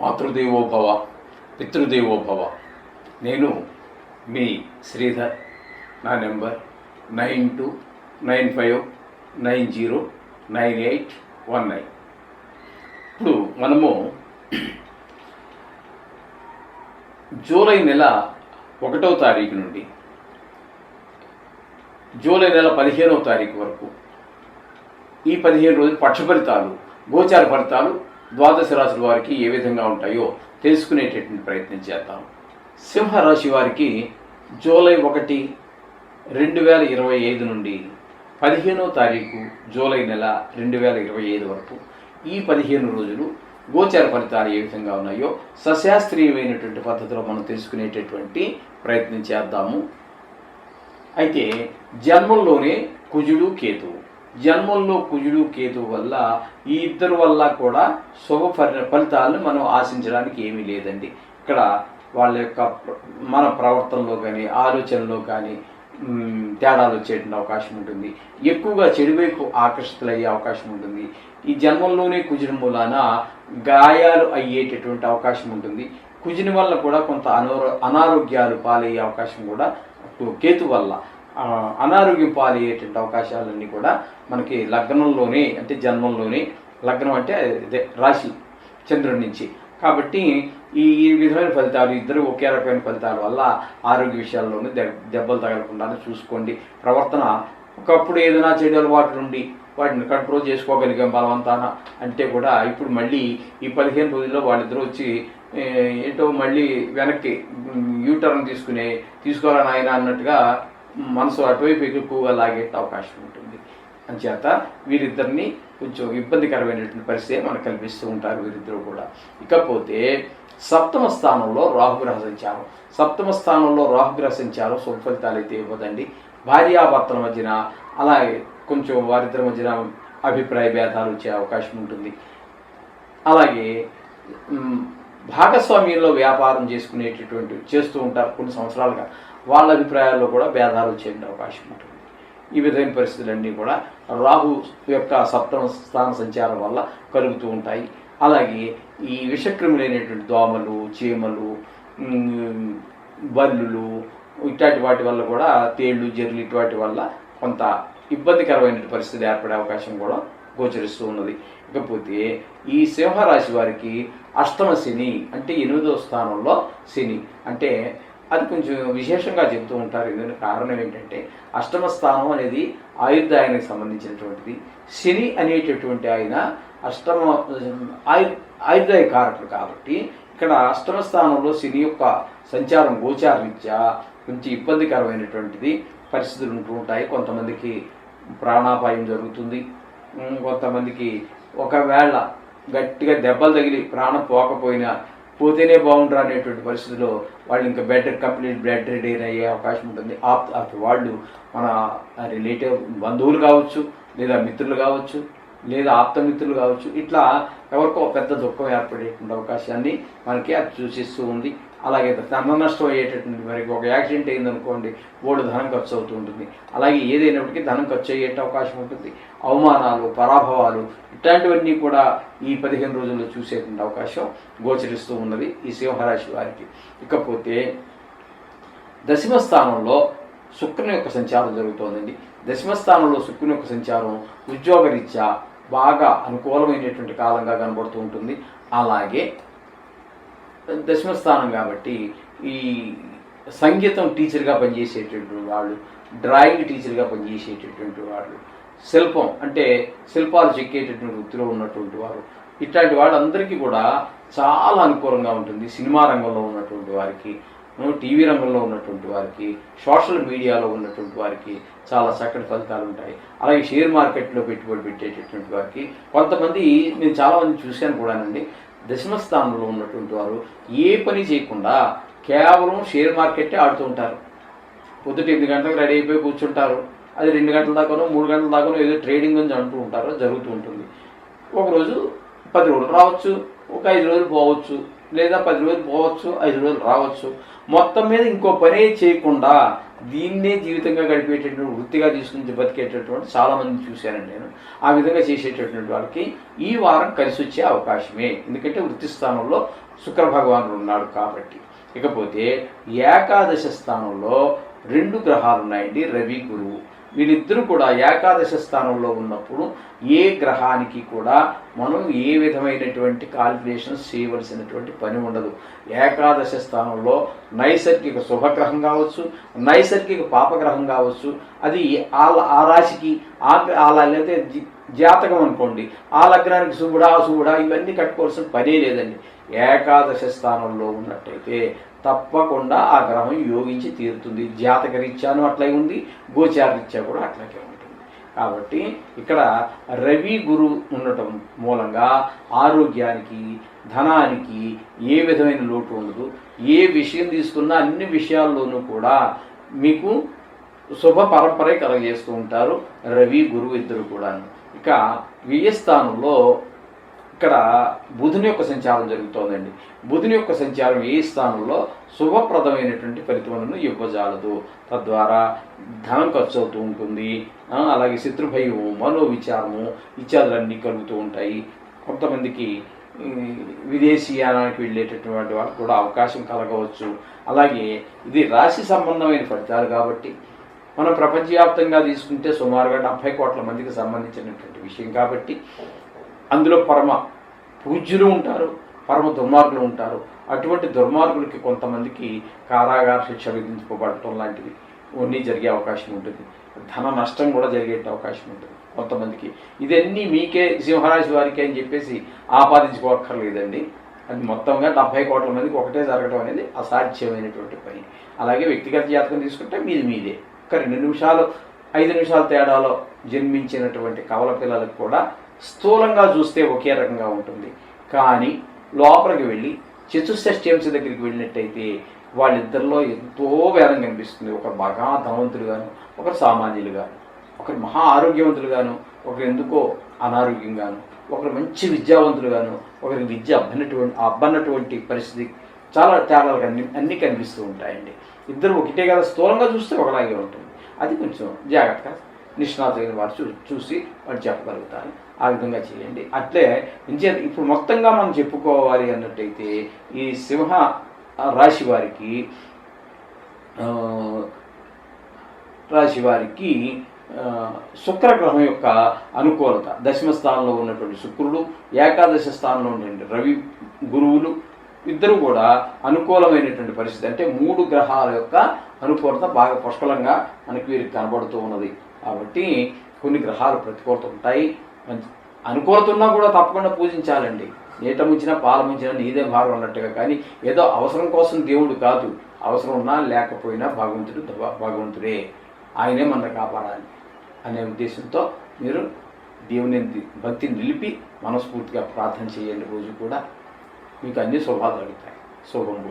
మాతృదేవోభవ పితృదేవోభవ. నేను మీ శ్రీధర్. నా number nine two nine five nine zero nine eight one nine. ఇప్పుడు మనము జూలై నెల ఒకటో తారీఖు నుండి జూలై నెల పదిహేనవ తారీఖు వరకు ఈ పదిహేను రోజులు పక్ష ఫలితాలు గోచార ఫలితాలు ద్వాదశ రాశుల వారికి ఏ విధంగా ఉంటాయో తెలుసుకునేటటువంటి ప్రయత్నం చేద్దాం. సింహరాశి వారికి జూలై ఒకటి రెండు వేల ఇరవై ఐదు నుండి పదిహేనో తారీఖు జూలై నెల రెండు వేల ఇరవై ఐదు వరకు ఈ పదిహేను రోజులు గోచార ఫలితాలు ఏ విధంగా ఉన్నాయో సశాస్త్రీయమైనటువంటి పద్ధతిలో మనం తెలుసుకునేటటువంటి ప్రయత్నం చేద్దాము. అయితే జన్మంలోనే కుజుడు కేతువు. జన్మంలో కుజుడు కేతు వల్ల ఈ ఇద్దరు వల్ల కూడా శుభ ఫలి ఫలితాలను మనం ఆశించడానికి ఏమీ లేదండి. ఇక్కడ వాళ్ళ యొక్క మన ప్రవర్తనలో కానీ ఆలోచనలో కానీ తేడాలు వచ్చేటువంటి అవకాశం ఉంటుంది. ఎక్కువగా చెడు వైపు ఆకర్షితులయ్యే అవకాశం ఉంటుంది. ఈ జన్మంలోనే కుజుని మూలాన గాయాలు అయ్యేటటువంటి అవకాశం ఉంటుంది. కుజుని వల్ల కూడా కొంత అనారో అనారోగ్యాలు పాలయ్యే అవకాశం కూడా కేతు వల్ల. అనారోగ్యం పాలయ్యేటువంటి అవకాశాలన్నీ కూడా మనకి లగ్నంలోనే అంటే జన్మంలోనే లగ్నం అంటే ఇదే రాశి చంద్రుడి నుంచి. కాబట్టి ఈ ఈ విధమైన ఫలితాలు ఇద్దరు ఒకే రకమైన ఫలితాల వల్ల ఆరోగ్య విషయాల్లోనూ దె- దెబ్బలు తగలకుండా చూసుకోండి. ప్రవర్తన ఒకప్పుడు ఏదైనా చెడు అలవాటు నుండి వాటిని కంట్రోల్ చేసుకోగలిగాం బలవంతాన అంటే కూడా ఇప్పుడు మళ్ళీ ఈ పదిహేను రోజుల్లో వాళ్ళిద్దరూ వచ్చి ఏంటో మళ్ళీ వెనక్కి యూటర్న్ తీసుకునే తీసుకోవాలని ఆయన అన్నట్టుగా మనసు అటువైపు ఎక్కువగా లాగే అవకాశం ఉంటుంది. అంచేత వీరిద్దరిని కొంచెం ఇబ్బందికరమైనటువంటి పరిస్థితి మనకు కల్పిస్తూ ఉంటారు వీరిద్దరూ కూడా. ఇకపోతే సప్తమ స్థానంలో రాహుగ్రహ సంచారం సప్తమ స్థానంలో రాహుగ్రహ సంచారం శుభ ఫలితాలు అయితే ఇవ్వదండి. భార్యాభర్తల మధ్యన అలాగే కొంచెం వారిద్దరి మధ్యన అభిప్రాయ భేదాలు వచ్చే అవకాశం ఉంటుంది. అలాగే భాగస్వామ్యంలో వ్యాపారం చేసుకునేటటువంటి చేస్తూ ఉంటారు కొన్ని సంవత్సరాలుగా. వాళ్ళ అభిప్రాయాల్లో కూడా భేదాలు చెందిన అవకాశం ఉంటుంది. ఈ విధమైన పరిస్థితులన్నీ కూడా రాహు యొక్క సప్తమ స్థాన సంచారం వల్ల కలుగుతూ ఉంటాయి. అలాగే ఈ విషక్రిములైనటువంటి దోమలు చీమలు బల్లులు ఇట్లాంటి వాటి వల్ల కూడా తేళ్ళు జర్లు ఇటువంటి వల్ల కొంత ఇబ్బందికరమైన పరిస్థితి ఏర్పడే అవకాశం కూడా గోచరిస్తూ ఉన్నది. ఇకపోతే ఈ సింహరాశి వారికి అష్టమ శని అంటే ఎనిమిదవ స్థానంలో శని. అంటే అది కొంచెం విశేషంగా చెప్తూ ఉంటారు. ఎందుకంటే కారణం ఏంటంటే అష్టమ స్థానం అనేది ఆయుర్దాయానికి సంబంధించినటువంటిది. శని అనేటటువంటి ఆయన అష్టమ ఆయు ఆయుర్దాయ కారకుడు కాబట్టి ఇక్కడ అష్టమ స్థానంలో శని యొక్క సంచారం గోచారరీత్యా కొంచెం ఇబ్బందికరమైనటువంటిది పరిస్థితులు ఉంటూ ఉంటాయి. కొంతమందికి ప్రాణాపాయం జరుగుతుంది. కొంతమందికి ఒకవేళ గట్టిగా దెబ్బలు తగిలి ప్రాణం పోకపోయినా పోతేనే బాగుంటారు అనేటువంటి పరిస్థితిలో వాళ్ళు ఇంకా బెడ్ కంప్లీట్ బ్లడ్ రెడీ అయ్యే అవకాశం ఉంటుంది. ఆప్ వాళ్ళు మన రిలేటివ్ బంధువులు కావచ్చు లేదా మిత్రులు కావచ్చు లేదా ఆప్తమిత్రులు కావచ్చు ఇట్లా ఎవరికో పెద్ద దుఃఖం ఏర్పడేటువంటి అవకాశాన్ని మనకి అది సూచిస్తూ ఉంది. అలాగే ధన నష్టం అయ్యేటటువంటి మనకి ఒక యాక్సిడెంట్ అయిందనుకోండి బోర్డు ధనం ఖర్చు అవుతూ ఉంటుంది. అలాగే ఏదైనప్పటికీ ధనం ఖర్చు అయ్యే అవకాశం ఉంటుంది. అవమానాలు పరాభవాలు ఇట్లాంటివన్నీ కూడా ఈ పదిహేను రోజుల్లో చూసేటువంటి అవకాశం గోచరిస్తూ ఉన్నది ఈ సింహరాశి వారికి. ఇకపోతే దశమ స్థానంలో శుక్రుని యొక్క సంచారం జరుగుతోందండి. దశమస్థానంలో శుక్రుని యొక్క సంచారం ఉద్యోగరీత్యా బాగా అనుకూలమైనటువంటి కాలంగా కనబడుతూ ఉంటుంది. అలాగే దశమస్థానం కాబట్టి ఈ సంగీతం టీచర్గా పనిచేసేటటువంటి వాళ్ళు డ్రాయింగ్ టీచర్గా పనిచేసేటటువంటి వాళ్ళు శిల్పం అంటే శిల్పాలు చెక్కేటటువంటి వృత్తిలో ఉన్నటువంటి వారు ఇట్లాంటి వాళ్ళందరికీ కూడా చాలా అనుకూలంగా ఉంటుంది. సినిమా రంగంలో ఉన్నటువంటి వారికి టీవీ రంగంలో ఉన్నటువంటి వారికి సోషల్ మీడియాలో ఉన్నటువంటి వారికి చాలా చక్కటి ఫలితాలు ఉంటాయి. అలాగే షేర్ మార్కెట్లో పెట్టుబడి పెట్టేటటువంటి వారికి కొంతమంది నేను చాలామంది చూశాను కూడానండి. దశమస్థానంలో ఉన్నటువంటి వారు ఏ పని చేయకుండా కేవలం షేర్ మార్కెట్టే ఆడుతూ ఉంటారు. పొద్దుట ఎనిమిది గంటలకు రెడీ అయిపోయి కూర్చుంటారు. అది రెండు గంటల దాకానో మూడు గంటల దాకానో ఏదో ట్రేడింగ్ అని అంటూ ఉంటారో జరుగుతూ ఉంటుంది. ఒకరోజు పది రోజులు రావచ్చు ఒక ఐదు రోజులు పోవచ్చు. లేదా పది రోజులు పోవచ్చు ఐదు రోజులు రావచ్చు. మొత్తం మీద ఇంకో పనే చేయకుండా దీన్నే జీవితంగా గడిపేటటువంటి వృత్తిగా తీసుకుని బతికేటటువంటి చాలామంది చూశానండి నేను. ఆ విధంగా చేసేటటువంటి వాళ్ళకి ఈ వారం కలిసి వచ్చే అవకాశమే. ఎందుకంటే వృత్తి స్థానంలో శుక్ర భగవానుడు ఉన్నాడు కాబట్టి. ఇకపోతే ఏకాదశ స్థానంలో రెండు గ్రహాలు ఉన్నాయండి రవి గురువు. వీళ్ళిద్దరూ కూడా ఏకాదశ స్థానంలో ఉన్నప్పుడు ఏ గ్రహానికి కూడా మనం ఏ విధమైనటువంటి కాల్కులేషన్స్ చేయవలసినటువంటి పని ఉండదు. ఏకాదశ స్థానంలో నైసర్గిక శుభగ్రహం కావచ్చు నైసర్గిక పాపగ్రహం కావచ్చు అది ఆ ఆ రాశికి ఆ జి- జాతకం అనుకోండి ఆ లగ్నానికి శుభుడా అశుభుడా ఇవన్నీ కట్టుకోవాల్సిన పనే లేదండి. ఏకాదశ స్థానంలో ఉన్నట్టయితే తప్పకుండా ఆ గ్రహం యోగించి తీరుతుంది. జాతక రీత్యాను అట్లే ఉంది గోచార రీత్యా కూడా అట్లాగే ఉంటుంది. కాబట్టి ఇక్కడ రవి గురు ఉండటం మూలంగా ఆరోగ్యానికి ధనానికి ఏ విధమైన లోటు ఉండదు. ఏ విషయం తీసుకున్నా అన్ని విషయాల్లోనూ కూడా మీకు శుభ పరంపరే కలగజేస్తూ ఉంటారు రవి గురువు ఇద్దరు కూడా ఇక వ్యయస్థానంలో ఇక్కడ బుధుని యొక్క సంచారం జరుగుతోందండి. బుధుని యొక్క సంచారం ఏ స్థానంలో శుభప్రదమైనటువంటి ఫలితములను ఇవ్వజాలదు. తద్వారా ధనం ఖర్చు అవుతూ ఉంటుంది అలాగే శత్రుభయము మనోవిచారము ఇత్యాదులన్నీ కలుగుతూ ఉంటాయి. కొంతమందికి విదేశీయానానికి వెళ్ళేటటువంటి వాళ్ళకి కూడా అవకాశం కలగవచ్చు. అలాగే ఇది రాశి సంబంధమైన ఫలితాలు కాబట్టి మనం ప్రపంచవ్యాప్తంగా తీసుకుంటే సుమారుగా డెబ్భై కోట్ల మందికి సంబంధించినటువంటి విషయం కాబట్టి అందులో పరమ పూజ్యులు ఉంటారు పరమ దుర్మార్గులు ఉంటారు. అటువంటి దుర్మార్గులకి కొంతమందికి కారాగార శిక్ష విధించుకోబడటం లాంటివి అన్నీ జరిగే అవకాశం ఉంటుంది. ధన నష్టం కూడా జరిగే అవకాశం ఉంటుంది కొంతమందికి. ఇదన్నీ మీకే సింహరాశి వారికి అని చెప్పేసి ఆపాదించుకోక్కర్లేదండి. అది మొత్తంగా డెబ్బై కోట్ల మందికి ఒకటే జరగడం అనేది అసాధ్యమైనటువంటి పని. అలాగే వ్యక్తిగత జాతకం తీసుకుంటే మీది మీదే. ఒక రెండు నిమిషాలు ఐదు నిమిషాల తేడాలో జన్మించినటువంటి కవల పిల్లలకు కూడా స్థూలంగా చూస్తే ఒకే రకంగా ఉంటుంది. కానీ లోపలికి వెళ్ళి చతుషష్ఠ్యంశ దగ్గరికి వెళ్ళినట్టయితే వాళ్ళిద్దరిలో ఎంతో భేదం కనిపిస్తుంది. ఒకరు బాగా ధనవంతులు గాను ఒకరు సామాన్యులు గాను ఒకరు మహా ఆరోగ్యవంతులు గాను ఒకరు ఎందుకో అనారోగ్యంగాను ఒకరు మంచి విద్యావంతులు గాను ఒకరికి విద్య అబ్బనటువంటి అబ్బన్నటువంటి పరిస్థితి చాలా తేడాలు అన్ని అన్నీ కనిపిస్తూ ఉంటాయండి. ఇద్దరు ఒకటే కదా స్థూలంగా చూస్తే ఒకలాగే ఉంటుంది. అది కొంచెం జాగ్రత్తగా నిష్ణాతులైన వారు చూ చూసి వాళ్ళు చెప్పగలుగుతారు. ఆ విధంగా చేయండి. అట్లే ఇంచే ఇప్పుడు మొత్తంగా మనం చెప్పుకోవాలి అన్నట్టయితే ఈ సింహ రాశి వారికి రాశి వారికి శుక్రగ్రహం యొక్క అనుకూలత. దశమ స్థానంలో ఉన్నటువంటి శుక్రుడు ఏకాదశ స్థానంలో ఉన్నటువంటి రవి గురువులు ఇద్దరు కూడా అనుకూలమైనటువంటి పరిస్థితి. అంటే మూడు గ్రహాల యొక్క అనుకూలత బాగా పుష్కలంగా మనకి వీరికి కనబడుతూ ఉన్నది. కాబట్టి కొన్ని గ్రహాలు ప్రతికూలత ఉంటాయి మంచి అనుకూలత ఉన్నా కూడా తప్పకుండా పూజించాలండి. నీట ముంచినా పాల ముంచినా నీదే భారం అన్నట్టుగా. కానీ ఏదో అవసరం కోసం దేవుడు కాదు. అవసరం ఉన్నా లేకపోయినా భగవంతుడు భగవంతుడే. ఆయనే మన కాపాడాలి అనే ఉద్దేశంతో మీరు దేవుని భక్తిని నిలిపి మనస్ఫూర్తిగా ప్రార్థన చేయండి. రోజు కూడా మీకు అన్ని శుభాలు కలుగుతాయి శుభం